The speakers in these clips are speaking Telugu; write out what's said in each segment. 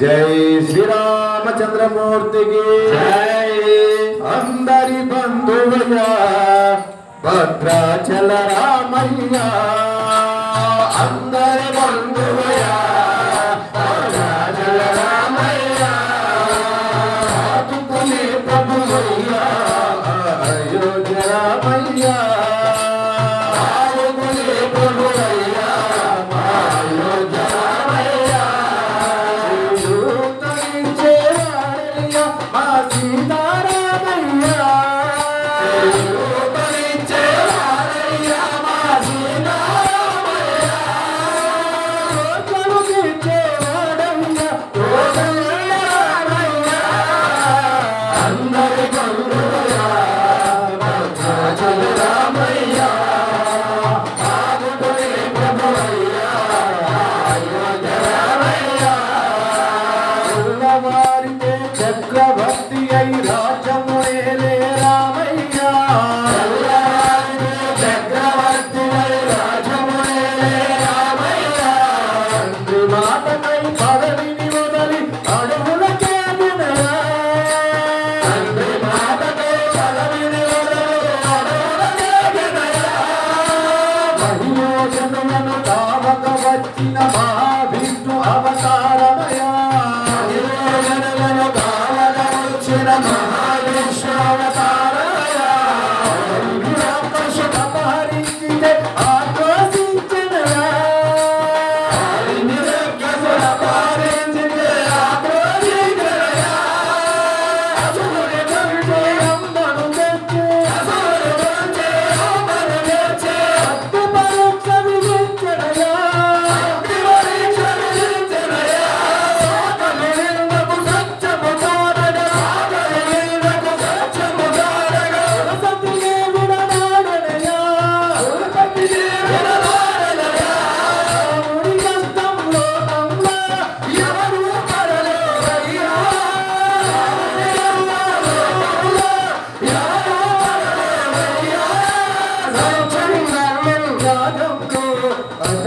జై శ్రీరామచంద్రమూర్తికి. జై అందరి బంధువుగా భద్రాచల రామయ్య. అందరి బంధువుగా భద్రాచల రామయ్య. ప్రభువయ్య. అయోధ్య రామయ్య. Hãy subscribe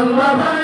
আল্লাহ